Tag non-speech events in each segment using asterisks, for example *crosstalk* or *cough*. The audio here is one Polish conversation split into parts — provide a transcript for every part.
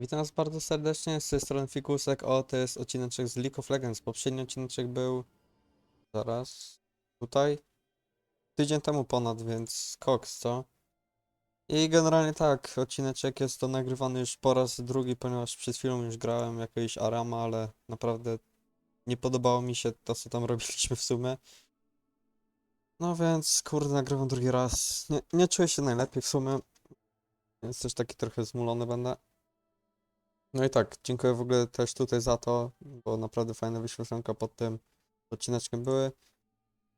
Witam was bardzo serdecznie, z tej strony Fikusek. O, to jest odcineczek z League of Legends. Poprzedni odcineczek był... Zaraz... Tutaj? Tydzień temu ponad, więc koks, co? I generalnie tak, odcineczek jest to nagrywany już po raz drugi, ponieważ przed chwilą już grałem jakiegoś Arama, ale naprawdę nie podobało mi się to, co tam *laughs* robiliśmy w sumie. No więc, kurde, nagrywam drugi raz. Nie, nie czuję się najlepiej w sumie, więc też taki trochę zmulony będę. No i tak, dziękuję w ogóle też tutaj za to, bo naprawdę fajne wyświetlonka pod tym odcineczkiem były.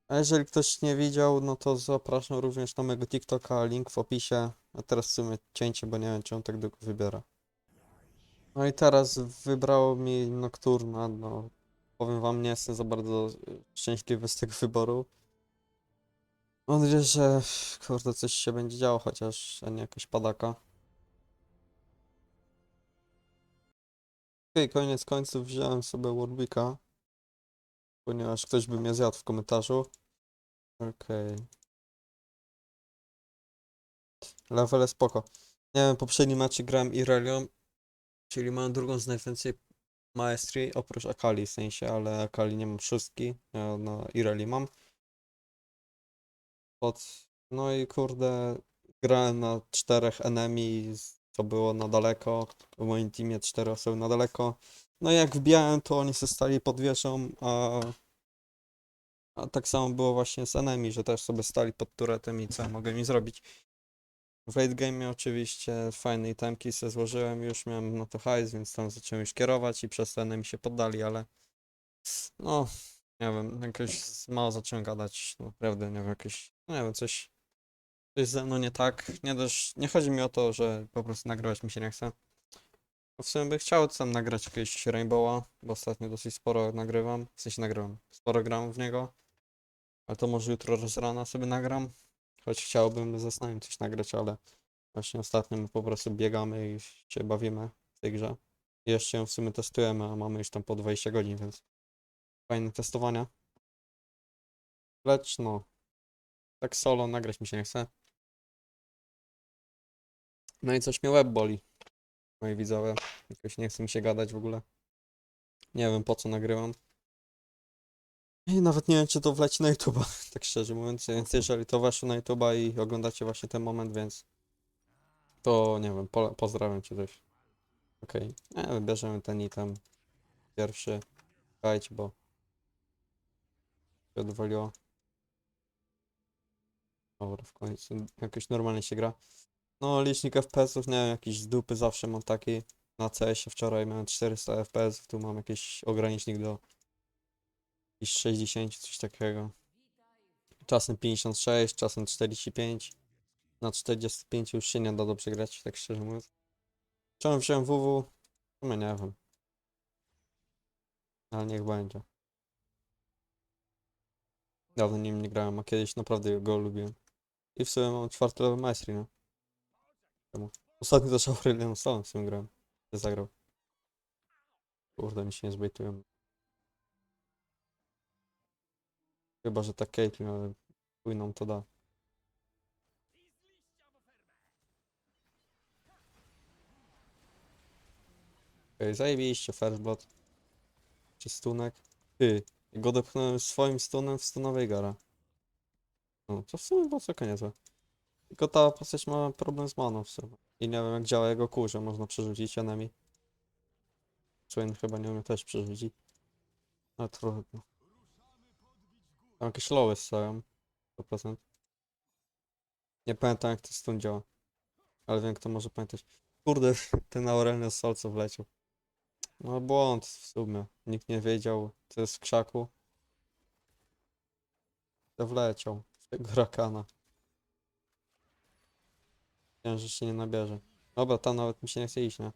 A jeżeli ktoś nie widział, no to zapraszam również na mojego TikToka, link w opisie. A teraz w sumie cięcie, bo nie wiem, czy on tak długo wybiera. No i teraz wybrało mi Nocturna, no powiem wam, nie jestem za bardzo szczęśliwy z tego wyboru. Mam nadzieję, że kurde coś się będzie działo, chociaż a nie jakaś padaka. Okej, koniec końców wziąłem sobie Warwicka, ponieważ ktoś by mnie zjadł w komentarzu. Okej. Levele spoko. Nie wiem, poprzedni mecz grałem Irelią, czyli mam drugą z najwięcej maestrii, oprócz Akali w sensie, ale Akali nie mam szóstki, ja na Ireli mam. Pod... No i kurde, grałem na czterech enemy, z- to było na daleko, w moim teamie cztery osoby na daleko. No i jak wbijałem, to oni się stali pod wieżą, a... A tak samo było właśnie z enemy, że też sobie stali pod turetem i co mogę mi zrobić. W late game oczywiście fajne itemki se złożyłem, już miałem na to hajs, więc tam zacząłem już kierować i przez to enemy się poddali, ale no, nie wiem, jakoś mało zacząłem gadać, naprawdę, nie wiem, jakieś, nie wiem, coś, coś ze mną nie tak, nie też, nie chodzi mi o to, że po prostu nagrywać mi się nie chce. Bo W sumie bym chciał tam nagrać jakiegoś Rainbowa, bo ostatnio dosyć sporo nagrywam, w sensie nagrywam, sporo gram w niego, ale to może jutro z rana sobie nagram, choć chciałbym ze Snajem coś nagrać, ale właśnie ostatnio my po prostu biegamy i się bawimy w tej grze. Jeszcze ją w sumie testujemy, a mamy już tam po 20 godzin, więc fajne testowania. Lecz no, tak solo nagrać mi się nie chce. No i coś mnie łeb boli, moi widzowie. Jakoś nie chce mi się gadać w ogóle. Nie wiem po co nagrywam. I nawet nie wiem, czy to wleci na YouTube'a, *laughs* tak szczerze mówiąc. Więc jeżeli to weszło na YouTube'a i oglądacie właśnie ten moment, więc to nie wiem, pole- pozdrawiam cię. Okej, okay. bierzemy ten item pierwszy. Czekajcie, bo się odwaliło. Dobra, w końcu jakoś normalnie się gra. No, licznik FPS-ów, nie wiem, jakiś z dupy zawsze mam taki. Na CS-ie wczoraj miałem 400 FPS, tu mam jakiś ogranicznik do jakichś 60, coś takiego. Czasem 56, czasem 45. Na 45 już się nie da dobrze grać, tak szczerze mówiąc. Czemu wziąłem WW? Sumie nie wiem. Ale niech będzie. Dawno nim nie grałem, a kiedyś naprawdę go lubiłem. I w sumie mam czwarty level maestry, no. Czemu? Ostatnio też Aurelion Stone w sumie grałem. Ty zagrał. Kurde, mi się nie zbejtują. Chyba, że tak Caitlyn, ale nam to da. Okej, zajebiście, first blood. Czy stunek? Ty, go dopchnąłem swoim stunem w stunowej gara. No, to w sumie było całkiem niezłe. Tylko ta postać ma problem z maną w sumie. I nie wiem jak działa jego że można przerzucić enemy. Swain chyba nie umie też przerzucić. Ale trudno. Tam jakieś lowy stoją. 100%. Nie pamiętam jak to stun działa. Ale wiem kto może pamiętać. Kurde, *laughs* ten Aurelion z Solco wleciał. No błąd w sumie. Nikt nie wiedział, co jest w krzaku. To wleciał tego rakana. Wiem, że się nie nabierze. Dobra, tam nawet mi się nie chce iść, nie?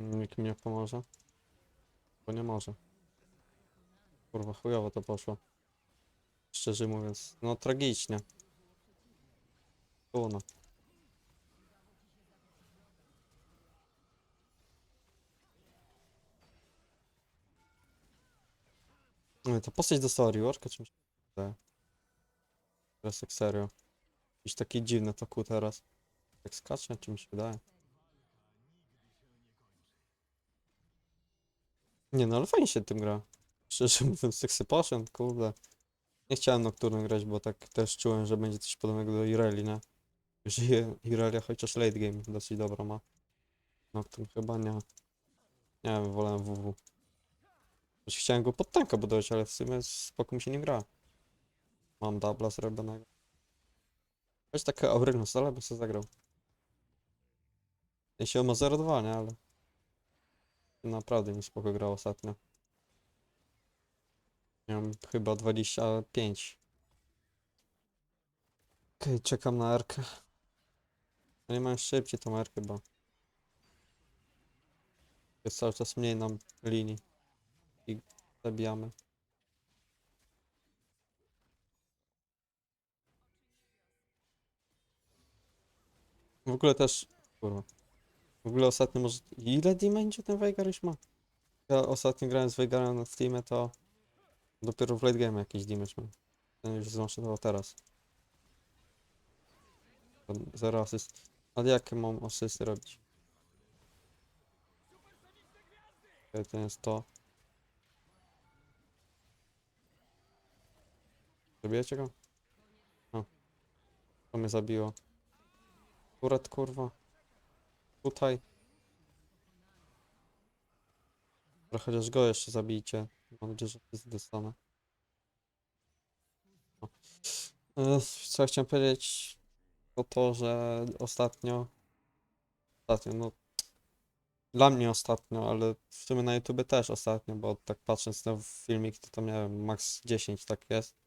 Nikt mi nie pomoże. Bo nie może. Kurwa, chujowo to poszło. Szczerze mówiąc. No tragicznie. Kurna. To postać dostała reworka czymś. Teraz jak serio. Jakiś taki dziwny to ku teraz. Jak skacze, czy mi się wydaje? Nie no, ale fajnie się tym gra. Szczerze mówiąc, Sexy Potion, kurde. Nie chciałem Nocturne grać, bo tak też czułem, że będzie coś podobnego do Irelia, nie? Żyje Irelia, chociaż late game dosyć dobra ma. Nocturne chyba nie. Nie wiem, wolałem WW. Choć chciałem go pod tanka budować, ale w sumie spoko mi się nie gra. Mam dubla zrobionego. Weź takie Aurelius, ale bym sobie zagrał. Jeśli on ma 0-2, nie? Ale... Naprawdę mi spoko grał ostatnio. Miałem chyba 25. Okej, czekam na Erkę. Nie mam szybciej tą Erkę, bo... Jest cały czas mniej nam linii. I zabijamy. W ogóle też... Kurwa. W ogóle ostatnio może... Ile damage ten Veigar już ma? Ja ostatnio grałem z Veigarem w teamie, to... Dopiero w late game jakiś damage mam. Ten już zmaszynował teraz. Zero asyst. Ale jakie mam asysty robić? Okej, to jest to. Zabijecie go? O. To mnie zabiło. Akurat kurwa. Tutaj. Dobra, chociaż go jeszcze zabijcie. Mam nadzieję, że wszyscy dostanę. O. E, Co chciałem powiedzieć, to to, że ostatnio, ostatnio, no, dla mnie ostatnio, ale w sumie na YouTube też ostatnio, bo tak patrząc na filmik, to tam, nie wiem, max 10 tak jest.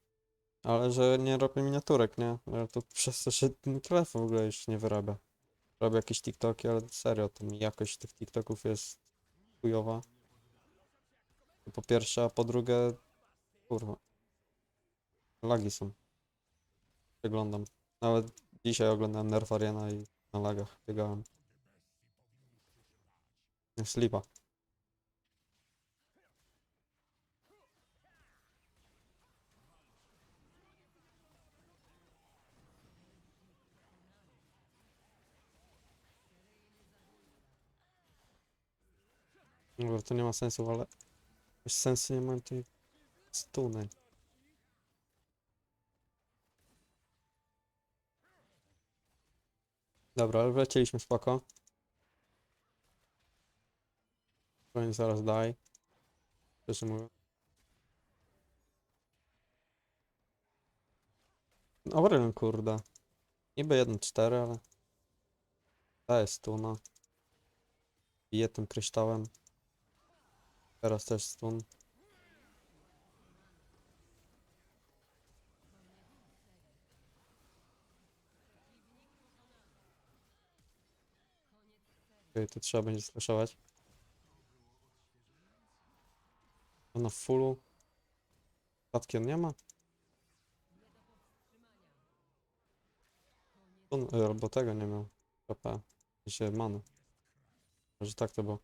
Ale że nie robię miniaturek, nie? Ale to przez to, że ten telefon w ogóle już nie wyrabia. Robię jakieś TikToki, ale serio, to mi jakość tych TikToków jest chujowa. To po pierwsze, a po drugie, kurwa, lagi są. Przeglądam. Nawet dzisiaj oglądałem Nerf Arena i na lagach biegałem. Slipa. Dobra, to nie ma sensu, ale... Bez sensu nie mają tej stuny. Dobra, ale wlecieliśmy spoko. Powiem zaraz daj. Szczerze mówię. Aurelion, kurde. Niby 1-4, ale... Daje stuna. Bije tym kryształem. Teraz też stun. Okej, tu trzeba będzie slashować. A na fullu. Klatki on nie ma? On, e, albo tego nie miał. PP. Się many. Może tak to było.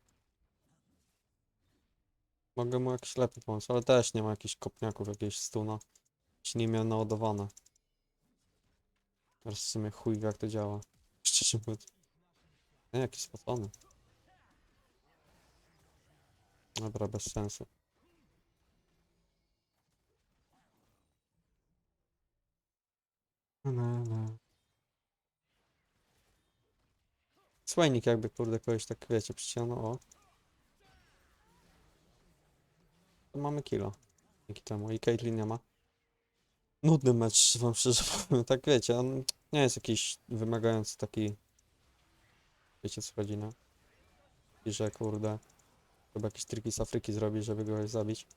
Mogę mu jakiś lepiej pomóc, ale też nie ma jakichś kopniaków, jakiegoś stuna. Jeśli nie miał naładowane. Teraz w sumie chuj jak to działa. Szczerze mówiąc. Nie, jakiś spocony. Dobra, bez sensu. Słajnik jakby, kurde, kogoś tak, wiecie, przyciągnął, o. To mamy kilo. Dzięki temu. I Caitlyn nie ma. Nudny mecz, wam szczerze powiem. Tak wiecie, on nie jest jakiś wymagający taki... Wiecie co chodzi, no? I że kurde... Chyba jakieś triki z Afryki zrobi, żeby go zabić.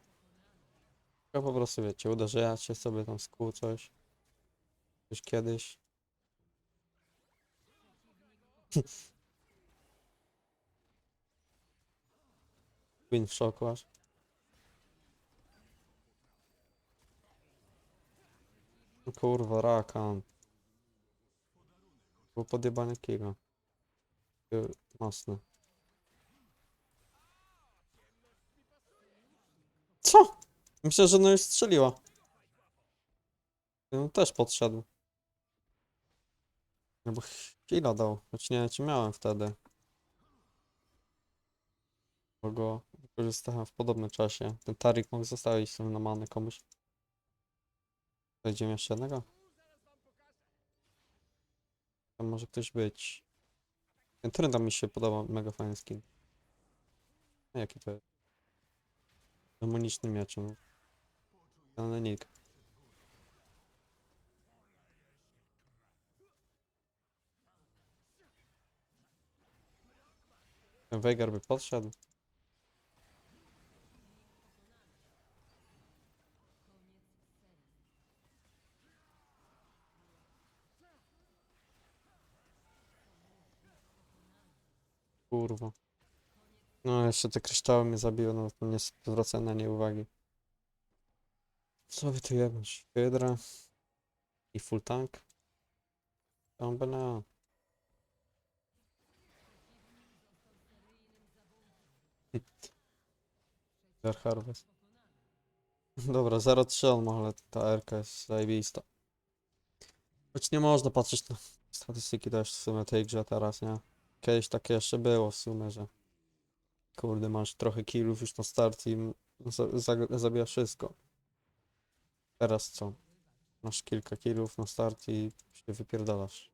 Tylko po prostu wiecie, uderzacie sobie tam z kół coś. Coś kiedyś. *laughs* Win w szoku aż. Kurwa, rakan. Było podjebanie kiga. Takie Mocne. Co? Myślę, że no już strzeliła. No też podszedł. No bo chwila dał, choć nie wiem miałem wtedy. Bo go wykorzystałem w podobnym czasie. Ten Tarik mógł zostawić sobie na manę komuś. Znajdziemy jeszcze jednego? Tam może ktoś być. Ten Trynda mi się podoba, mega fajny skin. A jaki to jest? Demoniczny mieczem. Ten nick. Ten Veigar by podszedł. Kurwa. No, jeszcze te kryształy mnie zabiły, no to nie zwracałem na nie uwagi. Co by tu jebać? Hydra i full tank. Tam na. Dark *laughs* Harvest. Dobra, 0-3 on ma, ale ta RK jest zajebista. Choć nie można patrzeć na statystyki też w sumie tej grze teraz, nie? Kiedyś takie jeszcze było w sumie, że kurde, masz trochę killów już na start i m- za, za, zabijasz wszystko. Teraz co? Masz kilka killów na start i się wypierdalasz.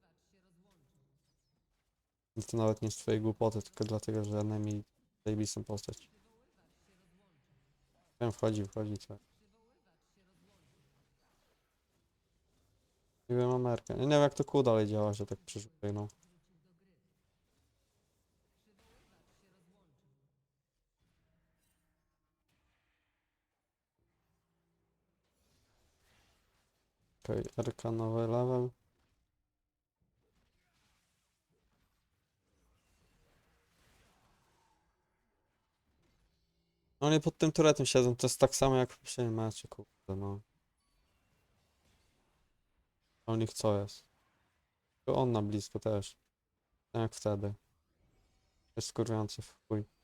I to nawet nie z twojej głupoty, tylko dlatego, że enemy zajebistą postać. Ten wchodzi, wchodzi, co? Nie wiem, Amerykę. Nie wiem, jak to kół dalej działa, że tak przerzucaj, no. Okej, RK nowy level. No nie pod tym turetem siedzą, to jest tak samo jak w poprzednim meczu, kurde, no. U nich co jest? To on na blisko też. Tak jak wtedy. Jest skurwiający w chuj.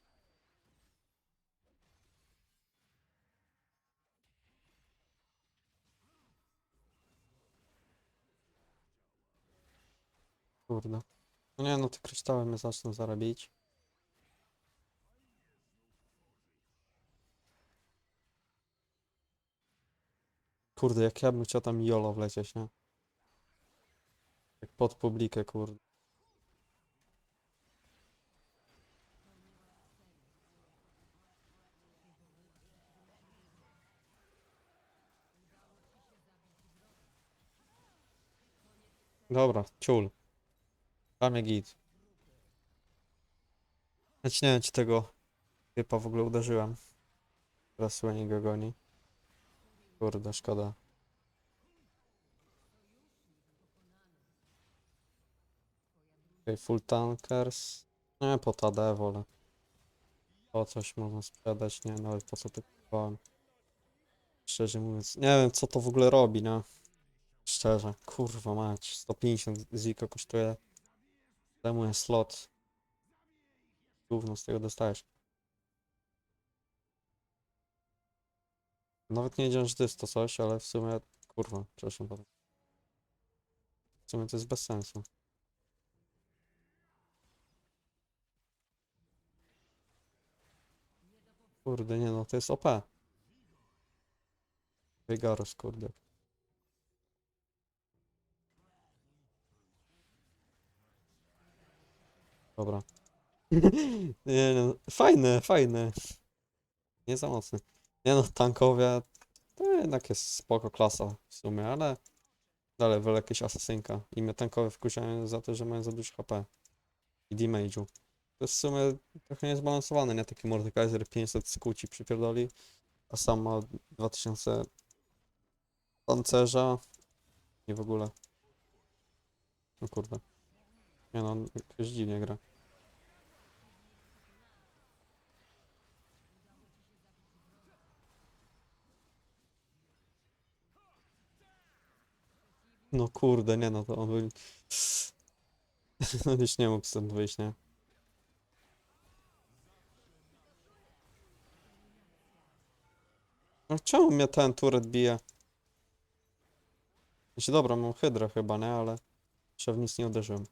Kurde. No nie no, te kryształy mnie zaczną zarabiać. Kurde, jak ja bym chciał tam jolo wlecieć, nie? Jak pod publikę, kurde. Dobra, ciul. Tam git. Znaczy nie wiem, czy tego typa w ogóle uderzyłem. Teraz go goni. Kurde, szkoda. Okay, full tankers. Nie, po TD wolę. O coś można sprzedać, nie, nawet po co to kupowałem. Szczerze mówiąc, nie wiem co to w ogóle robi, nie? Szczerze, kurwa mać, 150 ziko kosztuje. Zajmuje slot. Gówno z tego dostajesz. Nawet nie wiedziałem, że to jest to coś, ale w sumie, kurwa, przepraszam bardzo. W sumie to jest bez sensu. Kurde, nie no, to jest OP. Wygarus, kurde. Dobra. *laughs* Nie no, fajne, fajne. Nie za mocny. Nie no, tankowie to jednak jest spoko klasa w sumie, ale dalej wolę jakieś asasynka. I mnie tankowe wkurzają za to, że mają za dużo HP. I damage'u. To jest w sumie trochę niezbalansowane, nie? Taki Mordekaiser 500 skłóci przypierdoli, a sam ma 2000 pancerza i w ogóle. No kurde. Nie no, on jakoś dziwnie gra. No kurde, nie no, to on był... *laughs* On już nie mógł stąd wyjść, nie? No czemu mnie ten turet bije? Znaczy dobra, mam hydrę chyba, nie? Ale jeszcze w nic nie uderzyłem.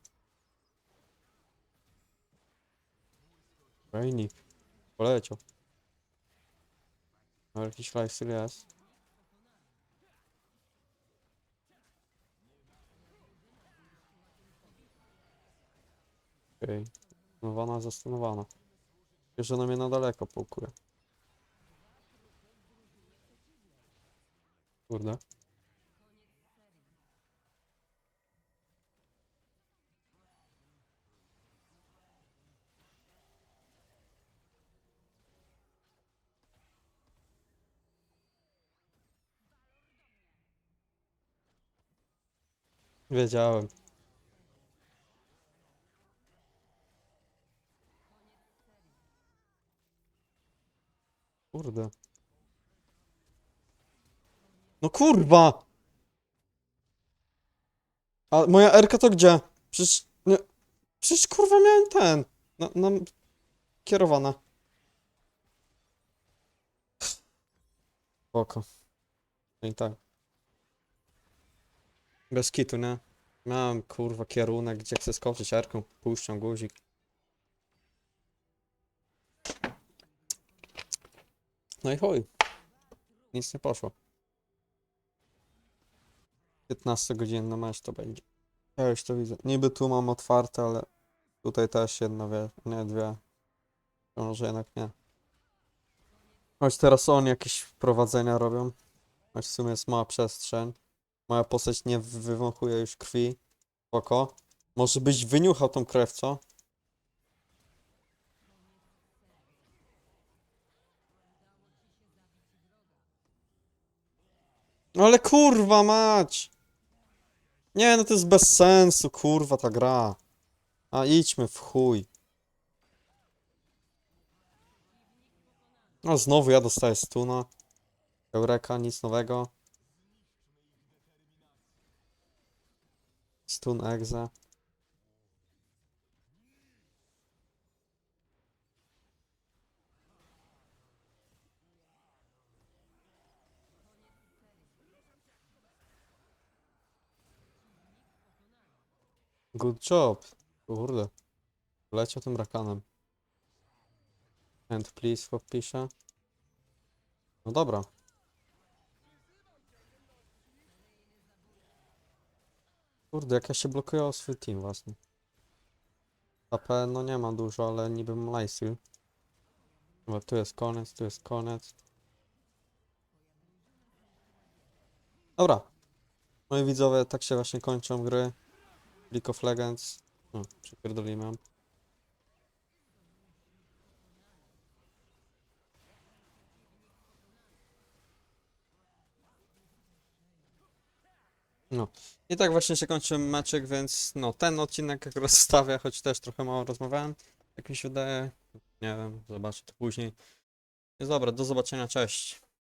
Rainik. Poleciał. No jakiś lifesteal jest. Okej. Stanowana, zastanowana. Jeszcze na mnie na daleko pukuje. Kurde. Wiedziałem. Kurde. No kurwa! A moja Erka to gdzie? Przecież nie. Przecież kurwa miałem ten. Na, na kierowana. Oko. No i tak. Bez kitu, nie? Miałem kurwa kierunek, gdzie chcę skoczyć Erką. Puszczam guzik. No i chuj. Nic nie poszło. 15 godzinny mecz to będzie. Ja już to widzę. Niby tu mam otwarte, ale tutaj też jedno, wie, nie dwie. Może jednak nie. Choć teraz oni jakieś wprowadzenia robią. Choć w sumie jest mała przestrzeń. Moja postać nie wywąchuje już krwi. Spoko. Może byś wyniuchał tą krew, co? No Ale kurwa mać! Nie, no to jest bez sensu, kurwa ta gra. A idźmy w chuj. No znowu ja dostaję stuna. Eureka, nic nowego. Stun exe. Good job. Kurde. Leciał tym rakanem. And please w opisie. No dobra. Kurde, jak ja się blokuję o swój team własny. AP no nie ma dużo, ale niby lifesteal. Bo tu jest koniec, tu jest koniec. Dobra. Moi widzowie, tak się właśnie kończą gry. League of Legends. No, przepierdoliłem. No. I tak właśnie się kończy meczek, więc no, ten odcinek jak rozstawię, choć też trochę mało rozmawiałem, jak mi się wydaje. Nie wiem, zobaczę to później. Jest dobra, do zobaczenia, cześć.